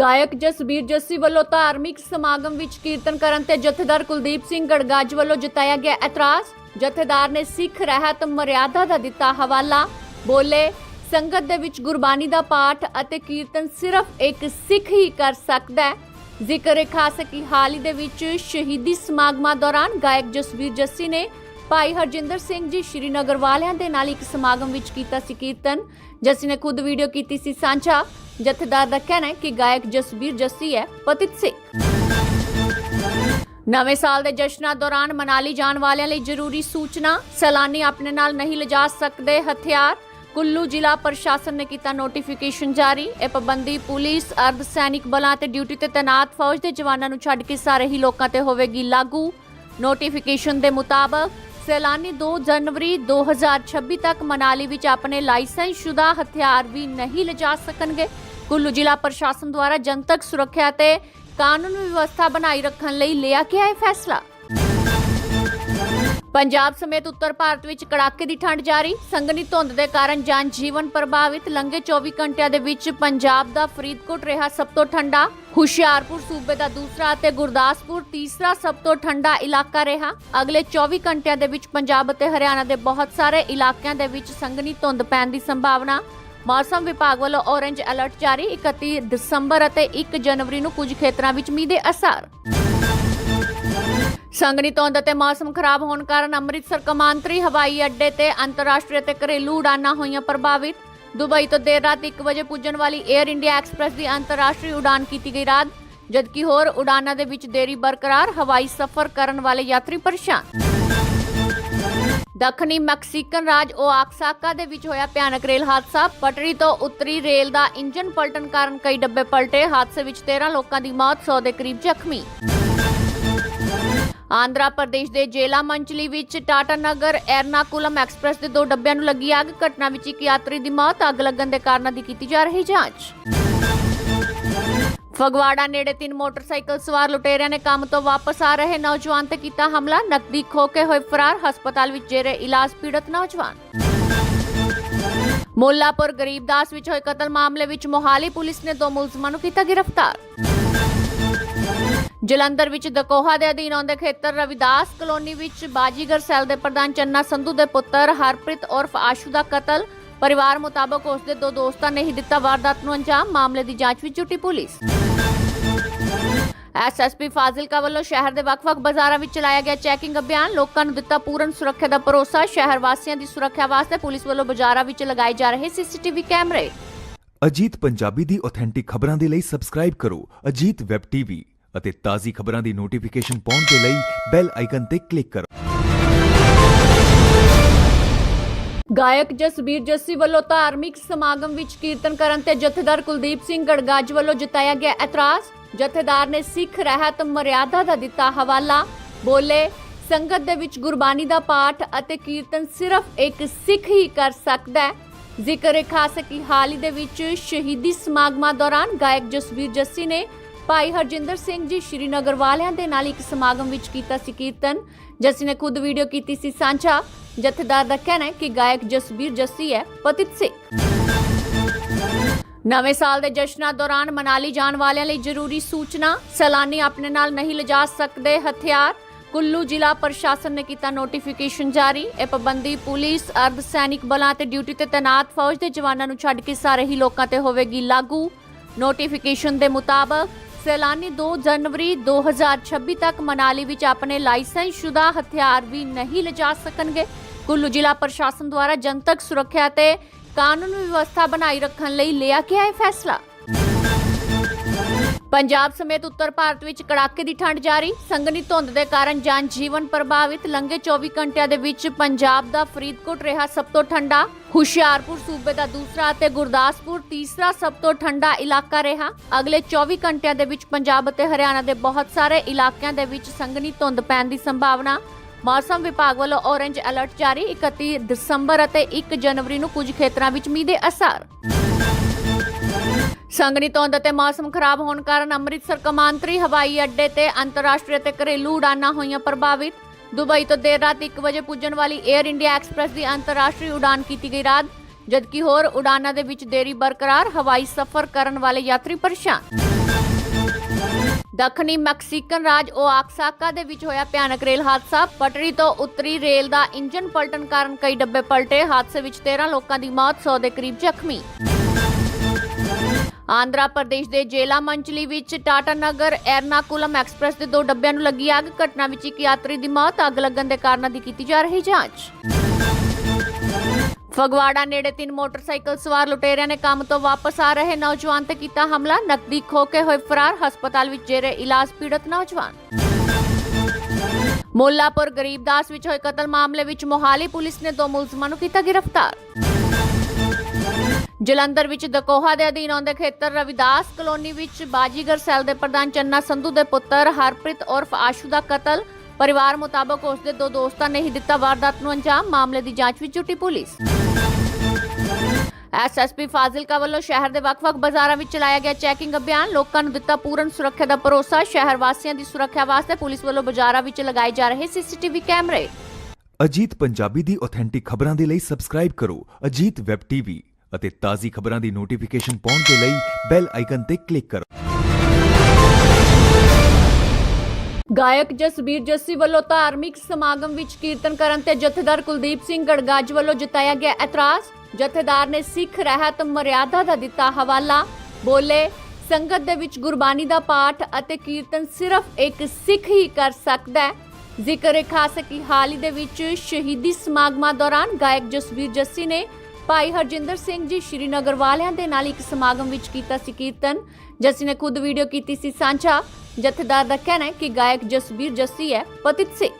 ਗਾਇਕ ਜਸਬੀਰ ਜੱਸੀ ਵੱਲੋਂ ਧਾਰਮਿਕ ਸਮਾਗਮ ਵਿੱਚ ਕੀਰਤਨ ਕਰਨ ਤੇ ਜਥੇਦਾਰ ਕੁਲਦੀਪ ਸਿੰਘ ਗੜਗਾਜ ਵੱਲੋਂ ਜਤਾਇਆ ਗਿਆ ਇਤਰਾਜ਼। ਜਥੇਦਾਰ ਨੇ ਸਿੱਖ ਰਹਿਤ ਮਰਿਆਦਾ ਦਾ ਦਿੱਤਾ ਹਵਾਲਾ। ਬੋਲੇ, ਸੰਗਤ ਦੇ ਵਿੱਚ ਗੁਰਬਾਣੀ ਦਾ ਪਾਠ ਅਤੇ ਕੀਰਤਨ ਸਿਰਫ ਇੱਕ ਸਿੱਖ ਹੀ ਕਰ ਸਕਦਾ ਹੈ। ਜ਼ਿਕਰ ਹੈ ਖਾਸ ਹੈ ਕਿ ਹਾਲ ਹੀ ਦੇ ਵਿੱਚ ਸ਼ਹੀਦੀ ਸਮਾਗਮਾਂ ਦੌਰਾਨ ਗਾਇਕ ਜਸਬੀਰ ਜੱਸੀ ਨੇ ਭਾਈ ਹਰਜਿੰਦਰ ਸਿੰਘ ਜੀ ਸ਼੍ਰੀਨਗਰ ਵਾਲਿਆਂ ਦੇ ਨਾਲ ਇੱਕ ਸਮਾਗਮ ਵਿੱਚ ਕੀਤਾ ਸੀ ਕੀਰਤਨ, ਜੱਸੀ ਨੇ ਖੁਦ ਵੀਡੀਓ ਕੀਤੀ ਸੀ ਸਾਂਝਾ। ਜਥੇਦਾਰ ਦਾ ਕਹਿਣਾ ਹੈ ਕਿ ਗਾਇਕ ਜਸਬੀਰ ਜੱਸੀ ਹੈ, ਪਤਿਤ ਸਿੰਘ। ਨਵੇਂ ਸਾਲ ਦੇ ਜਸ਼ਨਾਂ ਦੌਰਾਨ ਮਨਾਲੀ ਜਾਣ ਵਾਲਿਆਂ ਲਈ ਜ਼ਰੂਰੀ ਸੂਚਨਾ, ਸੈਲਾਨੀ ਆਪਣੇ ਨਾਲ ਨਹੀਂ ਲਿਜਾ ਸਕਦੇ, ਹਥਿਆਰ। ਕੁੱਲੂ ਜ਼ਿਲ੍ਹਾ ਪ੍ਰਸ਼ਾਸਨ ਨੇ ਕੀਤਾ ਨੋਟੀਫਿਕੇਸ਼ਨ ਜਾਰੀ। ਇਹ ਪਾਬੰਦੀ ਪੁਲਿਸ, ਅਰਧ ਸੈਨਿਕ ਬਲਾਂ ਤੇ ਡਿਊਟੀ ਤੇ ਤੈਨਾਤ ਫੌਜ ਦੇ ਜਵਾਨਾਂ ਨੂੰ ਛੱਡ ਕੇ ਸਾਰੇ ਹੀ ਲੋਕਾਂ ਤੇ ਹੋਵੇਗੀ ਲਾਗੂ। ਨੋਟੀਫਿਕੇਸ਼ਨ ਦੇ ਮੁਤਾਬਕ ਸੈਲਾਨੀ 2 ਜਨਵਰੀ 2026 ਤੱਕ ਮਨਾਲੀ ਵਿੱਚ ਆਪਣੇ ਲਾਇਸੈਂਸਸ਼ੁਦਾ ਹਥਿਆਰ ਵੀ ਨਹੀਂ ਲਿਜਾ ਸਕਣਗੇ। ਕੁੱਲੂ ਜ਼ਿਲ੍ਹਾ ਪ੍ਰਸ਼ਾਸਨ ਦੁਆਰਾ ਜਨਤਕ ਸੁਰੱਖਿਆ ਤੇ ਕਾਨੂੰਨ ਵਿਵਸਥਾ ਬਣਾਈ ਰੱਖਣ ਲਈ ਲਿਆ ਗਿਆ ਹੈ ਫੈਸਲਾ। ਪੰਜਾਬ ਸਮੇਤ ਉੱਤਰ ਭਾਰਤ ਵਿੱਚ ਕੜਾਕੇ ਦੀ ਠੰਡ ਜਾਰੀ। ਸੰਘਣੀ ਧੁੰਦ ਦੇ ਕਾਰਨ ਜਨ ਜੀਵਨ ਪ੍ਰਭਾਵਿਤ। ਲੰਘੇ 24 ਘੰਟਿਆਂ ਦੇ ਵਿੱਚ ਪੰਜਾਬ ਦਾ ਫਰੀਦਕੋਟ ਰਿਹਾ ਸਭ ਤੋਂ ਠੰਡਾ। ਹੁਸ਼ਿਆਰਪੁਰ, ਸੂਬੇ ਦਾ ਦੂਸਰਾ ਅਤੇ ਗੁਰਦਾਸਪੁਰ ਤੀਸਰਾ ਸਭ ਤੋਂ ਠੰਡਾ ਇਲਾਕਾ ਰਿਹਾ। ਅਗਲੇ 24 ਘੰਟਿਆਂ ਦੇ ਵਿੱਚ ਪੰਜਾਬ ਅਤੇ ਹਰਿਆਣਾ ਦੇ ਬਹੁਤ ਸਾਰੇ ਇਲਾਕਿਆਂ ਦੇ ਵਿੱਚ ਸੰਘਣੀ ਧੁੰਦ ਪੈਣ ਦੀ ਸੰਭਾਵਨਾ। ਮੌਸਮ ਵਿਭਾਗ ਵੱਲੋਂ ਔਰੇਂਜ ਅਲਰਟ ਜਾਰੀ। 31 ਦਸੰਬਰ ਅਤੇ 1 ਜਨਵਰੀ ਨੂੰ ਕੁਝ ਖੇਤਰਾਂ ਵਿੱਚ ਮੀਂਹ ਦੇ ਅਸਰ। ਸੰਘਣੀ ਧੁੰਦ ਅਤੇ ਮੌਸਮ ਖਰਾਬ ਹੋਣ ਕਾਰਨ ਅੰਮ੍ਰਿਤਸਰ ਕਮਾਂਤਰੀ ਹਵਾਈ ਅੱਡੇ ਤੇ ਅੰਤਰਰਾਸ਼ਟਰੀ ਅਤੇ ਘਰੇਲੂ ਉਡਾਨਾਂ ਹੋਈਆਂ ਪ੍ਰਭਾਵਿਤ। ਦੁਬਈ ਤੋਂ ਦੇਰ ਰਾਤ 1 ਵਜੇ ਪੁੱਜਣ ਵਾਲੀ 에ਅਰ ਇੰਡੀਆ ਐਕਸਪ੍ਰੈਸ ਦੀ ਅੰਤਰਰਾਸ਼ਟਰੀ ਉਡਾਨ ਕੀਤੀ ਗਈ ਰੱਦ ਜਦਕਿ ਹੋਰ ਉਡਾਨਾਂ ਦੇ ਵਿੱਚ ਦੇਰੀ ਬਰਕਰਾਰ ਹਵਾਈ ਸਫ਼ਰ ਕਰਨ ਵਾਲੇ ਯਾਤਰੀ ਪਰੇਸ਼ਾਨ। ਦੱਖਣੀ ਮੈਕਸੀਕਨ ਰਾਜ ਓਆਕਸਾਕਾ ਦੇ ਵਿੱਚ ਹੋਇਆ ਭਿਆਨਕ ਰੇਲ ਹਾਦਸਾ। ਪਟੜੀ ਤੋਂ ਉੱਤਰੀ ਰੇਲ ਦਾ ਇੰਜਨ ਪਲਟਣ ਕਾਰਨ ਕਈ ਡੱਬੇ ਪਲਟੇ। ਹਾਦਸੇ ਵਿੱਚ 13 ਲੋਕਾਂ ਦੀ ਮੌਤ 100 ਦੇ ਕਰੀਬ ਜ਼ਖਮੀ। ਆਂਧਰਾ ਪ੍ਰਦੇਸ਼ ਦੇ ਜੇਲਾ ਮੰਚਲੀ ਵਿੱਚ ਟਾਟਾ ਨਗਰ ਐਰਨਾਕੁਲਮ ਐਕਸਪ੍ਰੈਸ ਦੇ ਦੋ ਡੱਬਿਆਂ ਨੂੰ ਲੱਗੀ ਅੱਗ। ਘਟਨਾ ਵਿੱਚ ਇੱਕ ਯਾਤਰੀ ਦੀ ਮੌਤ। ਅੱਗ ਲੱਗਣ ਦੇ ਕਾਰਨਾਂ ਦੀ ਕੀਤੀ ਜਾ ਰਹੀ ਜਾਂਚ। ਫਗਵਾੜਾ ਨੇੜੇ ਤਿੰਨ ਮੋਟਰਸਾਈਕਲ ਸਵਾਰ ਲੁਟੇਰਿਆਂ ਨੇ ਕੰਮ ਤੋਂ ਵਾਪਸ ਆ ਰਹੇ ਨੌਜਵਾਨ ਤੇ ਕੀਤਾ ਹਮਲਾ। ਨਕਦੀ ਖੋ ਕੇ ਹੋਏ ਫਰਾਰ, ਹਸਪਤਾਲ ਵਿੱਚ ਜੇਰੇ ਇਲਾਜ ਪੀੜਤ ਨੌਜਵਾਨ। ਮੁੱਲਾਪੁਰ ਗਰੀਬਦਾਸ ਵਿੱਚ ਹੋਏ ਕਤਲ ਮਾਮਲੇ ਵਿੱਚ ਮੋਹਾਲੀ ਪੁਲਿਸ ਨੇ ਦੋ ਮੁਲਜ਼ਮਾਂ ਨੂੰ ਕੀਤਾ ਗ੍ਰਿਫਤਾਰ। ਜਲੰਧਰ ਵਿੱਚ ਦਕੋਹਾ ਦੇ ਅਧੀਨ ਆਉਂਦੇ ਖੇਤਰ ਰਵਿਦਾਸ ਕਲੋਨੀ ਵਿੱਚ ਬਾਜੀਗਰ ਸੈੱਲ ਦੇ ਪ੍ਰਧਾਨ ਚੰਨਾ ਸੰਧੂ ਦੇ ਪੁੱਤਰ ਹਰਪ੍ਰੀਤ ਉਰਫ ਆਸ਼ੂ ਦਾ ਕਤਲ। ਪਰਿਵਾਰ ਮੁਤਾਬਕ ਉਸ ਦੇ ਦੋ ਦੋਸਤਾਂ ਨੇ ਹੀ ਦਿੱਤਾ ਵਾਰਦਾਤ ਨੂੰ ਅੰਜਾਮ। ਮਾਮਲੇ ਦੀ ਜਾਂਚ ਵਿੱਚ ਜੁਟੀ ਪੁਲਿਸ। ਐਸਐਸਪੀ ਫਾਜ਼ਿਲਕਾ ਵੱਲੋਂ ਸ਼ਹਿਰ ਦੇ ਵੱਖ-ਵੱਖ ਬਾਜ਼ਾਰਾਂ ਵਿੱਚ ਚਲਾਇਆ ਗਿਆ ਚੈਕਿੰਗ ਅਭਿਆਨ। ਲੋਕਾਂ ਨੂੰ ਦਿੱਤਾ ਪੂਰਨ ਸੁਰੱਖਿਆ ਦਾ ਭਰੋਸਾ। ਸ਼ਹਿਰ ਵਾਸੀਆਂ ਦੀ ਸੁਰੱਖਿਆ ਵਾਸਤੇ ਪੁਲਿਸ ਵੱਲੋਂ ਬਾਜ਼ਾਰਾਂ ਵਿੱਚ ਲਗਾਏ ਜਾ ਰਹੇ ਸੀਸੀਟੀਵੀ ਕੈਮਰੇ। ਅਜੀਤ ਪੰਜਾਬੀ ਦੀ ਆਥੈਂਟਿਕ ਖਬਰਾਂ ਦੇ ਲਈ ਸਬਸਕ੍ਰਾਈਬ ਕਰੋ। ਅਜੀਤ ਵੈਬ ਟੀਵੀ ਅਤੇ ਤਾਜ਼ੀ ਖਬਰਾਂ ਦੀ ਨੋਟੀਫਿਕੇਸ਼ਨ ਪਾਉਣ ਦੇ ਲਈ ਬੈਲ ਆਈਕਨ ਤੇ ਕਲਿੱਕ ਕਰੋ। ਗਾਇਕ ਜਸਬੀਰ ਜੱਸੀ ਵੱਲੋਂ ਧਾਰਮਿਕ ਸਮਾਗਮ ਵਿੱਚ ਕੀਰਤਨ ਕਰਨ ਤੇ ਜਥੇਦਾਰ ਕੁਲਦੀਪ ਸਿੰਘ ਗੜਗਾਜ ਵੱਲੋਂ ਜਤਾਇਆ ਗਿਆ ਇਤਰਾਜ਼। ਜਥੇਦਾਰ ਨੇ ਸਿੱਖ ਰਹਿਤ ਮਰਿਆਦਾ ਦਾ ਦਿੱਤਾ ਹਵਾਲਾ। ਬੋਲੇ, ਸੰਗਤ ਦੇ ਵਿੱਚ ਗੁਰਬਾਣੀ ਦਾ ਪਾਠ ਅਤੇ ਕੀਰਤਨ ਸਿਰਫ ਇੱਕ ਸਿੱਖ ਹੀ ਕਰ ਸਕਦਾ ਹੈ। ਜ਼ਿਕਰ ਹੈ ਖਾਸ ਹੈ ਕਿ ਹਾਲ ਹੀ ਦੇ ਵਿੱਚ ਸ਼ਹੀਦੀ ਸਮਾਗਮਾਂ ਦੌਰਾਨ ਗਾਇਕ ਜਸਬੀਰ ਜੱਸੀ ਨੇ ਭਾਈ ਹਰਜਿੰਦਰ ਸਿੰਘ ਜੀ ਸ਼੍ਰੀਨਗਰ ਵਾਲਿਆਂ ਦੇ ਨਾਲ ਇੱਕ ਸਮਾਗਮ ਵਿੱਚ ਕੀਤਾ ਸੀ ਕੀਰਤਨ, ਜੱਸੀ ਨੇ ਖੁਦ ਵੀਡੀਓ ਕੀਤੀ ਸੀ ਸਾਂਝਾ। ਜਥੇਦਾਰ ਦਾ ਕਹਿਣਾ ਹੈ ਕਿ ਗਾਇਕ ਜਸਬੀਰ ਜੱਸੀ ਹੈ, ਪਤਿਤ ਸਿੰਘ। ਨਵੇਂ ਸਾਲ ਦੇ ਜਸ਼ਨਾਂ ਦੌਰਾਨ ਮਨਾਲੀ ਜਾਣ ਵਾਲਿਆਂ ਲਈ ਜ਼ਰੂਰੀ ਸੂਚਨਾ, ਸੈਲਾਨੀ ਆਪਣੇ ਨਾਲ ਨਹੀਂ ਲਿਜਾ ਸਕਦੇ ਹਥਿਆਰ। ਕੁੱਲੂ ਜ਼ਿਲ੍ਹਾ ਪ੍ਰਸ਼ਾਸਨ ਨੇ ਕੀਤਾ ਨੋਟੀਫਿਕੇਸ਼ਨ ਜਾਰੀ। ਇਹ ਪਾਬੰਦੀ ਪੁਲਿਸ, ਅਰਧ ਸੈਨਿਕ ਬਲਾਂ ਤੇ ਡਿਊਟੀ ਤੇ ਤੈਨਾਤ ਫੌਜ ਦੇ ਜਵਾਨਾਂ ਨੂੰ ਛੱਡ ਕੇ ਸਾਰੇ ਹੀ ਲੋਕਾਂ ਤੇ ਹੋਵੇਗੀ ਲਾਗੂ। ਨੋਟੀਫਿਕੇਸ਼ਨ ਦੇ ਮੁਤਾਬਕ ਸੈਲਾਨੀ 2 ਜਨਵਰੀ 2026 ਤੱਕ ਮਨਾਲੀ ਵਿੱਚ ਆਪਣੇ ਲਾਇਸੈਂਸਸ਼ੁਦਾ ਹਥਿਆਰ ਵੀ ਨਹੀਂ ਲਿਜਾ ਸਕਣਗੇ। ਕੁੱਲੂ ਜ਼ਿਲ੍ਹਾ ਪ੍ਰਸ਼ਾਸਨ ਦੁਆਰਾ ਜਨਤਕ ਸੁਰੱਖਿਆ ਤੇ ਕਾਨੂੰਨ ਵਿਵਸਥਾ ਬਣਾਈ ਰੱਖਣ ਲਈ ਲਿਆ ਗਿਆ ਹੈ ਫੈਸਲਾ। ਪੰਜਾਬ ਸਮੇਤ ਉੱਤਰ ਭਾਰਤ ਵਿੱਚ ਕੜਾਕੇ ਦੀ ਠੰਡ ਜਾਰੀ। ਸੰਘਣੀ ਧੁੰਦ ਦੇ ਕਾਰਨ ਜਨ ਜੀਵਨ ਪ੍ਰਭਾਵਿਤ। ਲੰਘੇ 24 ਘੰਟਿਆਂ ਦੇ ਵਿੱਚ ਪੰਜਾਬ ਦਾ ਫਰੀਦਕੋਟ ਰਿਹਾ ਸਭ ਤੋਂ ਠੰਡਾ। ਹੁਸ਼ਿਆਰਪੁਰ, ਸੂਬੇ ਦਾ ਦੂਸਰਾ ਅਤੇ ਗੁਰਦਾਸਪੁਰ ਤੀਸਰਾ ਸਭ ਤੋਂ ਠੰਡਾ ਇਲਾਕਾ ਰਿਹਾ। ਅਗਲੇ 24 ਘੰਟਿਆਂ ਦੇ ਵਿੱਚ ਪੰਜਾਬ ਅਤੇ ਹਰਿਆਣਾ ਦੇ ਬਹੁਤ ਸਾਰੇ ਇਲਾਕਿਆਂ ਦੇ ਵਿੱਚ ਸੰਘਣੀ ਧੁੰਦ ਪੈਣ ਦੀ ਸੰਭਾਵਨਾ। ਮੌਸਮ ਵਿਭਾਗ ਵੱਲੋਂ ਔਰੇਂਜ ਅਲਰਟ ਜਾਰੀ। 31 ਦਸੰਬਰ ਅਤੇ 1 ਜਨਵਰੀ ਨੂੰ ਕੁਝ ਖੇਤਰਾਂ ਵਿੱਚ ਮੀਂਹ ਦੇ ਅਸਰ। ਸੰਘਣੀ ਧੁੰਦ ਅਤੇ ਮੌਸਮ ਖਰਾਬ ਹੋਣ ਕਾਰਨ ਅੰਮ੍ਰਿਤਸਰ ਕਮਾਂਤਰੀ ਹਵਾਈ ਅੱਡੇ ਤੇ ਅੰਤਰਰਾਸ਼ਟਰੀ ਅਤੇ ਘਰੇਲੂ ਉਡਾਨਾਂ ਹੋਈਆਂ ਪ੍ਰਭਾਵਿਤ। ਦੁਬਈ ਤੋਂ ਦੇਰ ਰਾਤ 1 ਵਜੇ ਪੁੱਜਣ ਵਾਲੀ 에ਅਰ ਇੰਡੀਆ ਐਕਸਪ੍ਰੈਸ ਦੀ ਅੰਤਰਰਾਸ਼ਟਰੀ ਉਡਾਨ ਕੀਤੀ ਗਈ ਰੱਦ ਜਦਕਿ ਹੋਰ ਉਡਾਨਾਂ ਦੇ ਵਿੱਚ ਦੇਰੀ ਬਰਕਰਾਰ ਹਵਾਈ ਸਫ਼ਰ ਕਰਨ ਵਾਲੇ ਯਾਤਰੀ ਪਰੇਸ਼ਾਨ। ਦੱਖਣੀ ਮੈਕਸੀਕਨ ਰਾਜ ਓਆਕਸਾਕਾ ਦੇ ਵਿੱਚ ਹੋਇਆ ਭਿਆਨਕ ਰੇਲ ਹਾਦਸਾ। ਪਟੜੀ ਤੋਂ ਉੱਤਰੀ ਰੇਲ ਦਾ ਇੰਜਨ ਪਲਟਣ ਕਾਰਨ ਕਈ ਡੱਬੇ ਪਲਟੇ। ਹਾਦਸੇ ਵਿੱਚ 13 ਲੋਕਾਂ ਦੀ ਮੌਤ 100 ਦੇ ਕਰੀਬ ਜ਼ਖਮੀ। ਆਂਧਰਾ ਪ੍ਰਦੇਸ਼ ਦੇ ਜੇਲਾ ਮੰਚਲੀ ਵਿੱਚ ਟਾਟਾ ਨਗਰ ਐਰਨਾਕੁਲਮ ਐਕਸਪ੍ਰੈਸ ਦੇ ਦੋ ਡੱਬਿਆਂ ਨੂੰ ਲੱਗੀ ਅੱਗ। ਘਟਨਾ ਵਿੱਚ ਇੱਕ ਯਾਤਰੀ ਦੀ ਮੌਤ। ਅੱਗ ਲੱਗਣ ਦੇ ਕਾਰਨਾਂ ਦੀ ਕੀਤੀ ਜਾ ਰਹੀ ਜਾਂਚ। ਫਗਵਾੜਾ ਨੇੜੇ ਤਿੰਨ ਮੋਟਰਸਾਈਕਲ ਸਵਾਰ ਲੁਟੇਰਿਆਂ ਨੇ ਕੰਮ ਤੋਂ ਵਾਪਸ ਆ ਰਹੇ ਨੌਜਵਾਨ ਤੇ ਕੀਤਾ ਹਮਲਾ। ਨਕਦੀ ਖੋ ਕੇ ਹੋਏ ਫਰਾਰ, ਹਸਪਤਾਲ ਵਿੱਚ ਜੇਰੇ ਇਲਾਜ ਪੀੜਤ ਨੌਜਵਾਨ। ਮੁੱਲਾਪੁਰ ਗਰੀਬਦਾਸ ਵਿੱਚ ਹੋਏ ਕਤਲ ਮਾਮਲੇ ਵਿੱਚ ਮੋਹਾਲੀ ਪੁਲਿਸ ਨੇ ਦੋ ਮੁਲਜ਼ਮਾਂ ਨੂੰ ਕੀਤਾ ਗ੍ਰਿਫਤਾਰ। ਜਲੰਧਰ ਵਿੱਚ ਦਕੋਹਾ ਦੇ ਅਧੀਨ ਆਉਂਦੇ ਖੇਤਰ ਰਵਿਦਾਸ ਕਲੋਨੀ ਵਿੱਚ ਬਾਜੀਗਰ ਸੈੱਲ ਦੇ ਪ੍ਰਧਾਨ ਚੰਨਾ ਸੰਧੂ ਦੇ ਪੁੱਤਰ ਹਰਪ੍ਰੀਤ ਉਰਫ ਆਸ਼ੂ ਦਾ ਕਤਲ। ਪਰਿਵਾਰ ਮੁਤਾਬਕ ਉਸ ਦੇ ਦੋ ਦੋਸਤਾਂ ਨੇ ਹੀ ਦਿੱਤਾ ਵਾਰਦਾਤ ਨੂੰ ਅੰਜਾਮ। ਮਾਮਲੇ ਦੀ ਜਾਂਚ ਵਿੱਚ ਜੁਟੀ ਪੁਲਿਸ। ਐਸਐਸਪੀ ਫਾਜ਼ਿਲਕਾ ਵੱਲੋਂ ਸ਼ਹਿਰ ਦੇ ਵੱਖ-ਵੱਖ ਬਾਜ਼ਾਰਾਂ ਵਿੱਚ ਚਲਾਇਆ ਗਿਆ ਚੈਕਿੰਗ ਅਭਿਆਨ। ਲੋਕਾਂ ਨੂੰ ਦਿੱਤਾ ਪੂਰਨ ਸੁਰੱਖਿਆ ਦਾ ਭਰੋਸਾ। ਸ਼ਹਿਰ ਵਾਸੀਆਂ ਦੀ ਸੁਰੱਖਿਆ ਵਾਸਤੇ ਪੁਲਿਸ ਵੱਲੋਂ ਬਾਜ਼ਾਰਾਂ ਵਿੱਚ ਲਗਾਏ ਜਾ ਰਹੇ ਸੀਸੀਟੀਵੀ ਕੈਮਰੇ। ਅਜੀਤ ਪੰਜਾਬੀ ਦੀ ਆਥੈਂਟਿਕ ਖਬਰਾਂ ਦੇ ਲਈ ਸਬਸਕ੍ਰਾਈਬ ਕਰੋ। Ajit web TV. ਅਤੇ ਤਾਜ਼ੀ ਖਬਰਾਂ ਦੀ ਨੋਟੀਫਿਕੇਸ਼ਨ ਪਾਉਣ ਦੇ ਲਈ ਬੈਲ ਆਈਕਨ ਤੇ ਕਲਿੱਕ ਕਰੋ। ਗਾਇਕ ਜਸਬੀਰ ਜੱਸੀ ਵੱਲੋਂ ਧਾਰਮਿਕ ਸਮਾਗਮ ਵਿੱਚ ਕੀਰਤਨ ਕਰਨ ਤੇ ਜਥੇਦਾਰ ਕੁਲਦੀਪ ਸਿੰਘ ਗੜਗਾਜ ਵੱਲੋਂ ਜਤਾਇਆ ਗਿਆ ਇਤਰਾਜ਼। ਜਥੇਦਾਰ ਨੇ ਸਿੱਖ ਰਹਿਤ ਮਰਿਆਦਾ ਦਾ ਦਿੱਤਾ ਹਵਾਲਾ। ਬੋਲੇ, ਸੰਗਤ ਦੇ ਵਿੱਚ ਗੁਰਬਾਣੀ ਦਾ ਪਾਠ ਅਤੇ ਕੀਰਤਨ ਸਿਰਫ ਇੱਕ ਸਿੱਖ ਹੀ ਕਰ ਸਕਦਾ ਹੈ। ਜ਼ਿਕਰ ਹੈ ਖਾਸ ਹੈ ਕਿ ਹਾਲ ਹੀ ਦੇ ਵਿੱਚ ਸ਼ਹੀਦੀ ਸਮਾਗਮਾਂ ਦੌਰਾਨ ਗਾਇਕ ਜਸਬੀਰ ਜੱਸੀ ਨੇ ਭਾਈ ਹਰਜਿੰਦਰ ਸਿੰਘ ਜੀ ਸ਼੍ਰੀਨਗਰ ਵਾਲਿਆਂ ਦੇ ਨਾਲ ਇੱਕ ਸਮਾਗਮ ਵਿੱਚ ਕੀਤਾ ਸੀ ਕੀਰਤਨ, ਜੱਸੀ ਨੇ ਖੁਦ ਵੀਡੀਓ ਕੀਤੀ ਸੀ ਸਾਂਝਾ। ਜਥੇਦਾਰ ਦਾ ਕਹਿਣਾ ਹੈ ਕਿ ਗਾਇਕ ਜਸਬੀਰ ਜੱਸੀ ਹੈ, ਪਤਿਤ ਸਿੱਖ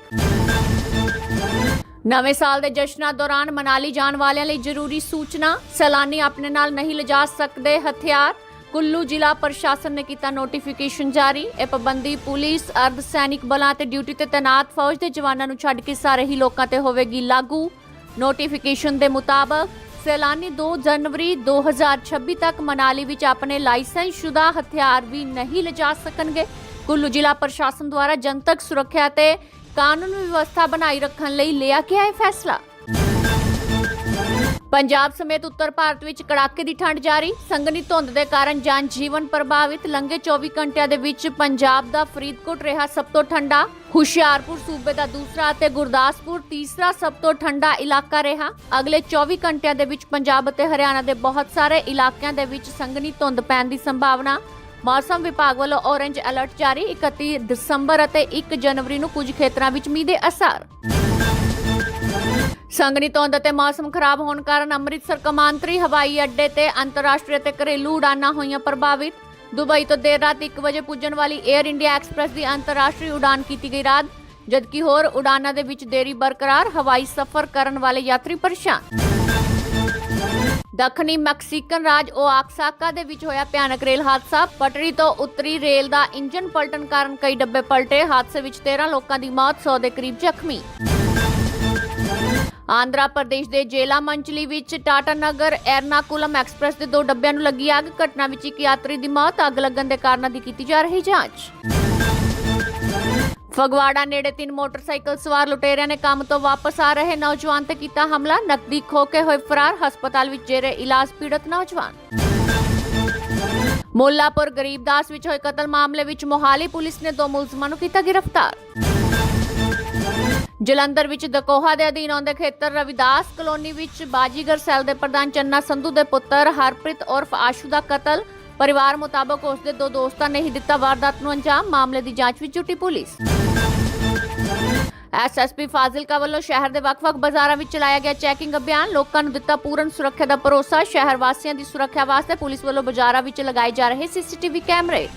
ਨਵੇਂ ਸਾਲ ਦੇ ਜਸ਼ਨਾਂ ਦੌਰਾਨ ਮਨਾਲੀ ਜਾਣ ਵਾਲਿਆਂ ਲਈ ਜ਼ਰੂਰੀ ਸੂਚਨਾ, ਸੈਲਾਨੀ ਆਪਣੇ ਨਾਲ ਨਹੀਂ ਲਿਜਾ ਸਕਦੇ, ਹਥਿਆਰ। ਕੁੱਲੂ ਜ਼ਿਲ੍ਹਾ ਪ੍ਰਸ਼ਾਸਨ ਨੇ ਕੀਤਾ ਨੋਟੀਫਿਕੇਸ਼ਨ ਜਾਰੀ। ਇਹ ਪਾਬੰਦੀ ਪੁਲਿਸ, ਅਰਧ ਸੈਨਿਕ ਬਲਾਂ ਤੇ ਡਿਊਟੀ ਤੇ ਤੈਨਾਤ ਫੌਜ ਦੇ ਜਵਾਨਾਂ ਨੂੰ ਛੱਡ ਕੇ ਸਾਰੇ ਹੀ ਲੋਕਾਂ ਤੇ ਹੋਵੇਗੀ ਲਾਗੂ। ਨੋਟੀਫਿਕੇਸ਼ਨ ਦੇ ਮੁਤਾਬਕ ਸੈਲਾਨੀ 2 ਜਨਵਰੀ 2026 ਤੱਕ ਮਨਾਲੀ ਵਿੱਚ ਆਪਣੇ ਲਾਇਸੈਂਸਸ਼ੁਦਾ ਹਥਿਆਰ ਵੀ ਨਹੀਂ ਲਿਜਾ ਸਕਣਗੇ। ਕੁੱਲੂ ਜ਼ਿਲ੍ਹਾ ਪ੍ਰਸ਼ਾਸਨ ਦੁਆਰਾ ਜਨਤਕ ਸੁਰੱਖਿਆ ਤੇ ਕਾਨੂੰਨ ਵਿਵਸਥਾ ਬਣਾਈ ਰੱਖਣ ਲਈ ਲਿਆ ਗਿਆ ਹੈ ਫੈਸਲਾ। ਪੰਜਾਬ ਸਮੇਤ ਉੱਤਰ ਭਾਰਤ ਵਿੱਚ ਕੜਾਕੇ ਦੀ ਠੰਡ ਜਾਰੀ। ਸੰਘਣੀ ਧੁੰਦ ਦੇ ਕਾਰਨ ਜਨ ਜੀਵਨ ਪ੍ਰਭਾਵਿਤ। ਲੰਘੇ 24 ਘੰਟਿਆਂ ਦੇ ਵਿੱਚ ਪੰਜਾਬ ਦਾ ਫਰੀਦਕੋਟ ਰਿਹਾ ਸਭ ਤੋਂ ਠੰਡਾ। ਹੁਸ਼ਿਆਰਪੁਰ, ਸੂਬੇ ਦਾ ਦੂਸਰਾ ਅਤੇ ਗੁਰਦਾਸਪੁਰ ਤੀਸਰਾ ਸਭ ਤੋਂ ਠੰਡਾ ਇਲਾਕਾ ਰਿਹਾ। ਅਗਲੇ 24 ਘੰਟਿਆਂ ਦੇ ਵਿੱਚ ਪੰਜਾਬ ਅਤੇ ਹਰਿਆਣਾ ਦੇ ਬਹੁਤ ਸਾਰੇ ਇਲਾਕਿਆਂ ਦੇ ਵਿੱਚ ਸੰਘਣੀ ਧੁੰਦ ਪੈਣ ਦੀ ਸੰਭਾਵਨਾ। ਮੌਸਮ ਵਿਭਾਗ ਵੱਲੋਂ ਔਰੇਂਜ ਅਲਰਟ ਜਾਰੀ। 31 ਦਸੰਬਰ ਅਤੇ 1 ਜਨਵਰੀ ਨੂੰ ਕੁਝ ਖੇਤਰਾਂ ਵਿੱਚ ਮੀਂਹ ਦੇ ਅਸਰ। ਸੰਘਣੀ ਧੁੰਦ ਅਤੇ ਮੌਸਮ ਖਰਾਬ ਹੋਣ ਕਾਰਨ ਅੰਮ੍ਰਿਤਸਰ ਕਮਾਂਤਰੀ ਹਵਾਈ ਅੱਡੇ ਤੇ ਅੰਤਰਰਾਸ਼ਟਰੀ ਅਤੇ ਘਰੇਲੂ ਉਡਾਨਾਂ ਹੋਈਆਂ ਪ੍ਰਭਾਵਿਤ। ਦੁਬਈ ਤੋਂ ਦੇਰ ਰਾਤ 1 ਵਜੇ ਪੁੱਜਣ ਵਾਲੀ 에ਅਰ ਇੰਡੀਆ ਐਕਸਪ੍ਰੈਸ ਦੀ ਅੰਤਰਰਾਸ਼ਟਰੀ ਉਡਾਨ ਕੀਤੀ ਗਈ ਰੱਦ ਜਦਕਿ ਹੋਰ ਉਡਾਨਾਂ ਦੇ ਵਿੱਚ ਦੇਰੀ ਬਰਕਰਾਰ ਹਵਾਈ ਸਫ਼ਰ ਕਰਨ ਵਾਲੇ ਯਾਤਰੀ ਪਰੇਸ਼ਾਨ। ਦੱਖਣੀ ਮੈਕਸੀਕਨ ਰਾਜ ਓਆਕਸਾਕਾ ਦੇ ਵਿੱਚ ਹੋਇਆ ਭਿਆਨਕ ਰੇਲ ਹਾਦਸਾ। ਪਟੜੀ ਤੋਂ ਉੱਤਰੀ ਰੇਲ ਦਾ ਇੰਜਨ ਪਲਟਣ ਕਾਰਨ ਕਈ ਡੱਬੇ ਪਲਟੇ। ਹਾਦਸੇ ਵਿੱਚ 13 ਲੋਕਾਂ ਦੀ ਮੌਤ 100 ਦੇ ਕਰੀਬ ਜ਼ਖਮੀ। ਆਂਧਰਾ ਪ੍ਰਦੇਸ਼ ਦੇ ਜੇਲਾ ਮੰਚਲੀ ਵਿੱਚ ਟਾਟਾ ਨਗਰ ਐਰਨਾਕੁਲਮ ਐਕਸਪ੍ਰੈਸ ਦੇ ਦੋ ਡੱਬਿਆਂ ਨੂੰ ਲੱਗੀ ਅੱਗ। ਘਟਨਾ ਵਿੱਚ ਇੱਕ ਯਾਤਰੀ ਦੀ ਮੌਤ। ਅੱਗ ਲੱਗਣ ਦੇ ਕਾਰਨਾਂ ਦੀ ਕੀਤੀ ਜਾ ਰਹੀ ਜਾਂਚ। ਫਗਵਾੜਾ ਨੇੜੇ ਤਿੰਨ ਮੋਟਰਸਾਈਕਲ ਸਵਾਰ ਲੁਟੇਰਿਆਂ ਨੇ ਕੰਮ ਤੋਂ ਵਾਪਸ ਆ ਰਹੇ ਨੌਜਵਾਨ ਤੇ ਕੀਤਾ ਹਮਲਾ। ਨਕਦੀ ਖੋ ਕੇ ਹੋਏ ਫਰਾਰ, ਹਸਪਤਾਲ ਵਿੱਚ ਜੇਰੇ ਇਲਾਜ ਪੀੜਤ ਨੌਜਵਾਨ। ਮੁੱਲਾਪੁਰ ਗਰੀਬਦਾਸ ਵਿੱਚ ਹੋਏ ਕਤਲ ਮਾਮਲੇ ਵਿੱਚ ਮੋਹਾਲੀ ਪੁਲਿਸ ਨੇ ਦੋ ਮੁਲਜ਼ਮਾਂ ਨੂੰ ਕੀਤਾ ਗ੍ਰਿਫਤਾਰ। ਜਲੰਧਰ ਵਿੱਚ ਦਕੋਹਾ ਦੇ ਅਧੀਨ ਆਉਂਦੇ ਖੇਤਰ ਰਵਿਦਾਸ ਕਲੋਨੀ ਵਿੱਚ ਬਾਜੀਗਰ ਸੈੱਲ ਦੇ ਪ੍ਰਧਾਨ ਚੰਨਾ ਸੰਧੂ ਦੇ ਪੁੱਤਰ ਹਰਪ੍ਰੀਤ ਉਰਫ ਆਸ਼ੂ ਦਾ ਕਤਲ। ਪਰਿਵਾਰ ਮੁਤਾਬਕ ਉਸ ਦੇ ਦੋ ਦੋਸਤਾਂ ਨੇ ਹੀ ਦਿੱਤਾ ਵਾਰਦਾਤ ਨੂੰ ਅੰਜਾਮ। ਮਾਮਲੇ ਦੀ ਜਾਂਚ ਵਿੱਚ ਜੁਟੀ ਪੁਲਿਸ। ਐਸਐਸਪੀ ਫਾਜ਼ਿਲਕਾ ਵੱਲੋਂ ਸ਼ਹਿਰ ਦੇ ਵੱਖ-ਵੱਖ ਬਾਜ਼ਾਰਾਂ ਵਿੱਚ ਚਲਾਇਆ ਗਿਆ ਚੈਕਿੰਗ ਅਭਿਆਨ। ਲੋਕਾਂ ਨੂੰ ਦਿੱਤਾ ਪੂਰਨ ਸੁਰੱਖਿਆ ਦਾ ਭਰੋਸਾ। ਸ਼ਹਿਰ ਵਾਸੀਆਂ ਦੀ ਸੁਰੱਖਿਆ ਵਾਸਤੇ ਪੁਲਿਸ ਵੱਲੋਂ ਬਾਜ਼ਾਰਾਂ ਵਿੱਚ ਲਗਾਏ ਜਾ ਰਹੇ ਸੀਸੀਟੀਵੀ ਕੈਮਰੇ।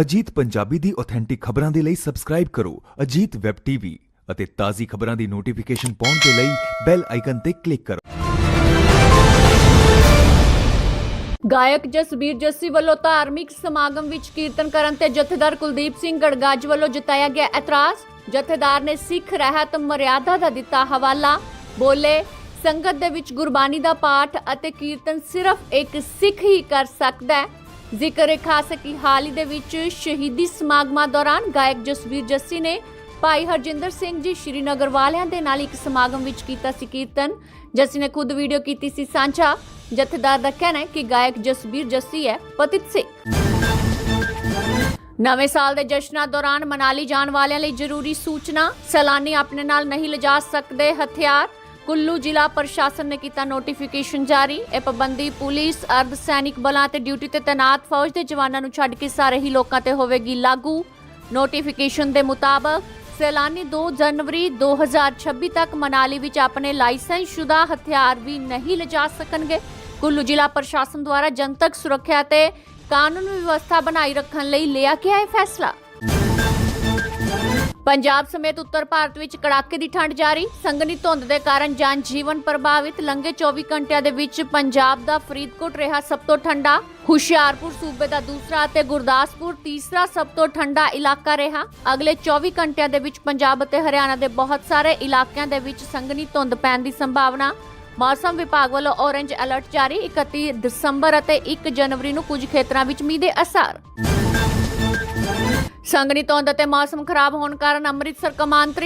ਅਜੀਤ ਪੰਜਾਬੀ ਦੀ ਆਥੈਂਟਿਕ ਖਬਰਾਂ ਦੇ ਲਈ ਸਬਸਕ੍ਰਾਈਬ ਕਰੋ। ਅਜੀਤ ਵੈਬ ਟੀਵੀ ਅਤੇ ਤਾਜ਼ੀ ਖਬਰਾਂ ਦੀ ਨੋਟੀਫਿਕੇਸ਼ਨ ਪਾਉਣ ਦੇ ਲਈ ਬੈਲ ਆਈਕਨ ਤੇ ਕਲਿੱਕ ਕਰੋ। ਗਾਇਕ ਜਸਬੀਰ ਜੱਸੀ ਵੱਲੋਂ ਧਾਰਮਿਕ ਸਮਾਗਮ ਵਿੱਚ ਕੀਰਤਨ ਕਰਨ ਤੇ ਜਥੇਦਾਰ ਕੁਲਦੀਪ ਸਿੰਘ ਗੜਗਾਜ ਵੱਲੋਂ ਜਤਾਇਆ ਗਿਆ ਇਤਰਾਜ਼। ਜਥੇਦਾਰ ਨੇ ਸਿੱਖ ਰਹਿਤ ਮਰਿਆਦਾ ਦਾ ਦਿੱਤਾ ਹਵਾਲਾ। ਬੋਲੇ, ਸੰਗਤ ਦੇ ਵਿੱਚ ਗੁਰਬਾਣੀ ਦਾ ਪਾਠ ਅਤੇ ਕੀਰਤਨ ਸਿਰਫ ਇੱਕ ਸਿੱਖ ਹੀ ਕਰ ਸਕਦਾ ਹੈ। ਜ਼ਿਕਰ ਹੈ ਖਾਸ ਕਿ ਹਾਲ ਹੀ ਦੇ ਵਿੱਚ ਸ਼ਹੀਦੀ ਸਮਾਗਮਾਂ ਦੌਰਾਨ ਗਾਇਕ ਜਸਬੀਰ ਜੱਸੀ ਨੇ ਭਾਈ ਹਰਜਿੰਦਰ ਸਿੰਘ ਜੀ ਸ਼੍ਰੀਨਗਰ ਵਾਲਿਆਂ ਦੇ ਨਾਲ ਇੱਕ ਸਮਾਗਮ ਵਿੱਚ ਕੀਤਾ ਸੀ ਕੀਰਤਨ, ਜੱਸੀ ਨੇ ਖੁਦ ਵੀਡੀਓ ਕੀਤੀ ਸੀ ਸਾਂਝਾ। ਜਥੇਦਾਰ ਦਾ ਕਹਿਣਾ ਹੈ ਕਿ ਗਾਇਕ ਜਸਬੀਰ ਜੱਸੀ ਹੈ, ਪਤਿਤ ਸਿੱਖ ਨਵੇਂ ਸਾਲ ਦੇ ਜਸ਼ਨਾਂ ਦੌਰਾਨ ਮਨਾਲੀ ਜਾਣ ਵਾਲਿਆਂ ਲਈ ਜ਼ਰੂਰੀ ਸੂਚਨਾ, ਸੈਲਾਨੀ ਆਪਣੇ ਨਾਲ ਨਹੀਂ ਲਿਜਾ ਸਕਦੇ, ਹਥਿਆਰ। ਕੁੱਲੂ ਜ਼ਿਲ੍ਹਾ ਪ੍ਰਸ਼ਾਸਨ ਨੇ ਕੀਤਾ ਨੋਟੀਫਿਕੇਸ਼ਨ ਜਾਰੀ। ਇਹ ਪਾਬੰਦੀ ਪੁਲਿਸ, ਅਰਧ ਸੈਨਿਕ ਬਲਾਂ ਤੇ ਡਿਊਟੀ ਤੇ ਤੈਨਾਤ ਫੌਜ ਦੇ ਜਵਾਨਾਂ ਨੂੰ ਛੱਡ ਕੇ ਸਾਰੇ ਹੀ ਲੋਕਾਂ ਤੇ ਹੋਵੇਗੀ ਲਾਗੂ। ਨੋਟੀਫਿਕੇਸ਼ਨ ਦੇ ਮੁਤਾਬਕ ਸੈਲਾਨੀ 2 ਜਨਵਰੀ 2026 ਤੱਕ ਮਨਾਲੀ ਵਿੱਚ ਆਪਣੇ ਲਾਇਸੈਂਸਸ਼ੁਦਾ ਹਥਿਆਰ ਵੀ ਨਹੀਂ ਲਿਜਾ ਸਕਣਗੇ। ਕੁੱਲੂ ਜ਼ਿਲ੍ਹਾ ਪ੍ਰਸ਼ਾਸਨ ਦੁਆਰਾ ਜਨਤਕ ਸੁਰੱਖਿਆ ਤੇ ਕਾਨੂੰਨ ਵਿਵਸਥਾ ਬਣਾਈ ਰੱਖਣ ਲਈ ਲਿਆ ਗਿਆ ਇਹ ਫੈਸਲਾ। ਪੰਜਾਬ ਸਮੇਤ ਉੱਤਰ ਭਾਰਤ ਵਿੱਚ ਕੜਾਕੇ ਦੀ ਠੰਡ ਜਾਰੀ। ਸੰਘਣੀ ਧੁੰਦ ਦੇ ਕਾਰਨ ਜਨ ਜੀਵਨ ਪ੍ਰਭਾਵਿਤ। ਲੰਘੇ 24 ਘੰਟਿਆਂ ਦੇ ਵਿੱਚ ਪੰਜਾਬ ਦਾ ਫਰੀਦਕੋਟ ਰਿਹਾ ਸਭ ਤੋਂ ਠੰਡਾ। ਹੁਸ਼ਿਆਰਪੁਰ, ਸੂਬੇ ਦਾ ਦੂਸਰਾ ਅਤੇ ਗੁਰਦਾਸਪੁਰ ਤੀਸਰਾ ਸਭ ਤੋਂ ਠੰਡਾ ਇਲਾਕਾ ਰਿਹਾ। ਅਗਲੇ 24 ਘੰਟਿਆਂ ਦੇ ਵਿੱਚ ਪੰਜਾਬ ਅਤੇ ਹਰਿਆਣਾ ਦੇ ਬਹੁਤ ਸਾਰੇ ਇਲਾਕਿਆਂ ਦੇ ਵਿੱਚ ਸੰਘਣੀ ਧੁੰਦ ਪੈਣ ਦੀ ਸੰਭਾਵਨਾ। ਮੌਸਮ ਵਿਭਾਗ ਵੱਲੋਂ ਔਰੇਂਜ ਅਲਰਟ ਜਾਰੀ। 31 ਦਸੰਬਰ ਅਤੇ 1 ਜਨਵਰੀ ਨੂੰ ਕੁਝ ਖੇਤਰਾਂ ਵਿੱਚ ਮੀਂਹ ਦੇ ਅਸਰ। ਸੰਘਣੀ ਧੁੰਦ ਅਤੇ ਮੌਸਮ ਖਰਾਬ ਹੋਣ ਕਾਰਨ ਅੰਮ੍ਰਿਤਸਰ ਕਮਾਂਤਰੀ